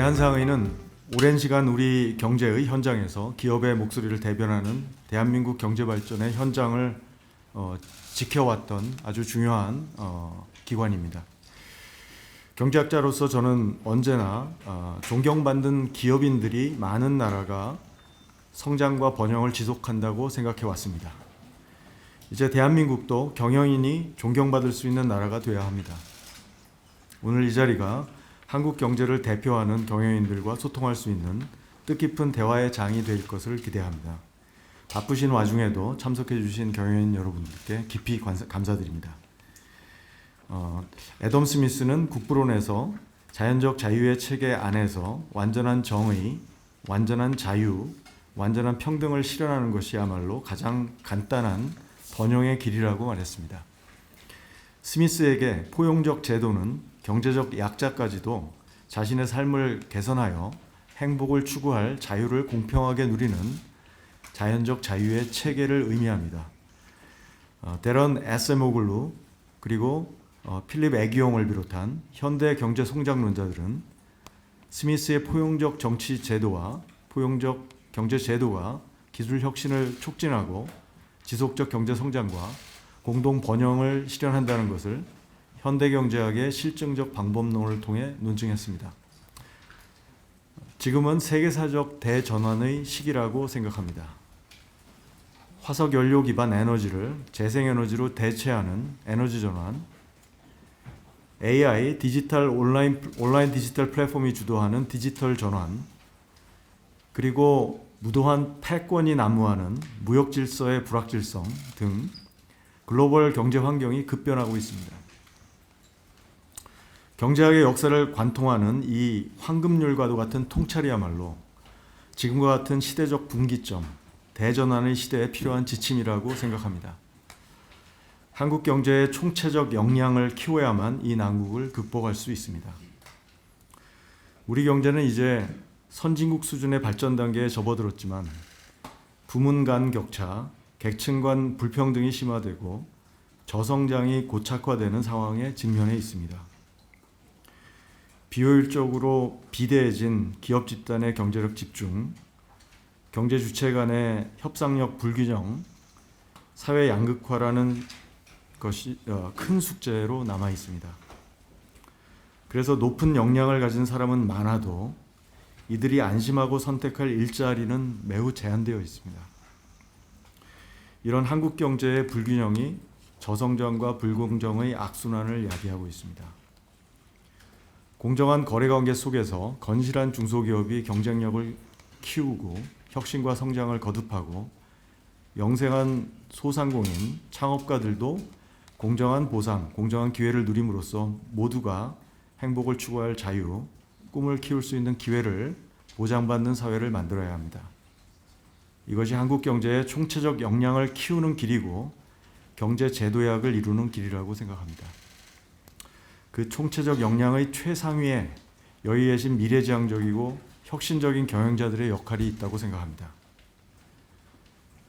대한상의는 오랜 시간 우리 경제의 현장에서 기업의 목소리를 대변하는 대한민국 경제 발전의 현장을 어, 지켜왔던 아주 중요한 어, 기관입니다. 경제학자로서 저는 언제나 어, 존경받는 기업인들이 많은 나라가 성장과 번영을 지속한다고 생각해 왔습니다. 이제 대한민국도 경영인이 존경받을 수 있는 나라가 되어야 합니다. 오늘 이 자리가 한국 경제를 대표하는 경영인들과 소통할 수 있는 뜻깊은 대화의 장이 될 것을 기대합니다. 바쁘신 와중에도 참석해 주신 경영인 여러분들께 깊이 관사- 감사드립니다. 어, 애덤 스미스는 국부론에서 자연적 자유의 체계 안에서 완전한 정의, 완전한 자유, 완전한 평등을 실현하는 것이야말로 가장 간단한 번영의 길이라고 말했습니다. 스미스에게 포용적 제도는 경제적 약자까지도 자신의 삶을 개선하여 행복을 추구할 자유를 공평하게 누리는 자연적 자유의 체계를 의미합니다. 어, 데런 에세모글루 그리고 어, 필립 애기용을 비롯한 현대 경제 성장론자들은 스미스의 포용적 정치 제도와 포용적 경제 제도가 기술 혁신을 촉진하고 지속적 경제 성장과 공동 번영을 실현한다는 것을 현대 경제학의 실증적 방법론을 통해 논증했습니다. 지금은 세계사적 대전환의 시기라고 생각합니다. 화석 연료 기반 에너지를 재생 에너지로 대체하는 에너지 전환, AI 디지털 온라인 온라인 디지털 플랫폼이 주도하는 디지털 전환, 그리고 무도한 패권이 난무하는 무역 질서의 불확실성 등 글로벌 경제 환경이 급변하고 있습니다. 경제학의 역사를 관통하는 이 황금률과도 같은 통찰이야말로 지금과 같은 시대적 분기점, 대전환의 시대에 필요한 지침이라고 생각합니다. 한국 경제의 총체적 역량을 키워야만 이 난국을 극복할 수 있습니다. 우리 경제는 이제 선진국 수준의 발전 단계에 접어들었지만 부문 간 격차, 계층 간 불평등이 심화되고 저성장이 고착화되는 상황에 직면해 있습니다. 비효율적으로 비대해진 기업 집단의 경제력 집중, 경제 주체 간의 협상력 불균형, 사회 양극화라는 것이 어, 큰 숙제로 남아 있습니다. 그래서 높은 역량을 가진 사람은 많아도 이들이 안심하고 선택할 일자리는 매우 제한되어 있습니다. 이런 한국 경제의 불균형이 저성장과 불공정의 악순환을 야기하고 있습니다. 공정한 거래 관계 속에서 건실한 중소기업이 경쟁력을 키우고 혁신과 성장을 거듭하고 영생한 소상공인 창업가들도 공정한 보상, 공정한 기회를 누림으로써 모두가 행복을 추구할 자유, 꿈을 키울 수 있는 기회를 보장받는 사회를 만들어야 합니다. 이것이 한국 경제의 총체적 역량을 키우는 길이고 경제 제도약을 이루는 길이라고 생각합니다. 그 총체적 역량의 최상위에 여기 계신 미래지향적이고 혁신적인 경영자들의 역할이 있다고 생각합니다.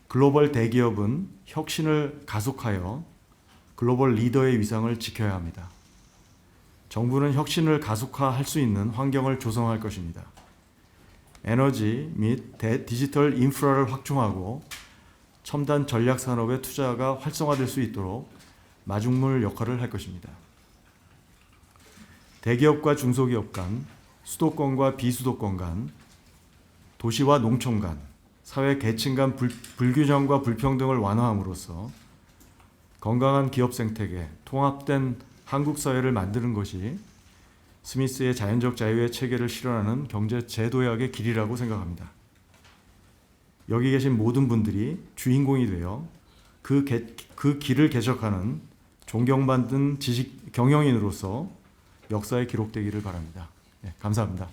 글로벌 대기업은 혁신을 가속하여 글로벌 리더의 위상을 지켜야 합니다. 정부는 혁신을 가속화할 수 있는 환경을 조성할 것입니다. 에너지 및 대- 디지털 인프라를 확충하고 첨단 전략 산업의 투자가 활성화될 수 있도록 마중물 역할을 할 것입니다. 대기업과 중소기업 간, 수도권과 비수도권 간, 도시와 농촌 간, 사회 계층 간 불, 불균형과 불평등을 완화함으로써 건강한 기업 생태계, 통합된 한국 사회를 만드는 것이 스미스의 자연적 자유의 체계를 실현하는 경제 제도약의 길이라고 생각합니다. 여기 계신 모든 분들이 주인공이 되어 그, 개, 그 길을 개척하는 존경받는 지식 경영인으로서 역사에 기록되기를 바랍니다. 네, 감사합니다.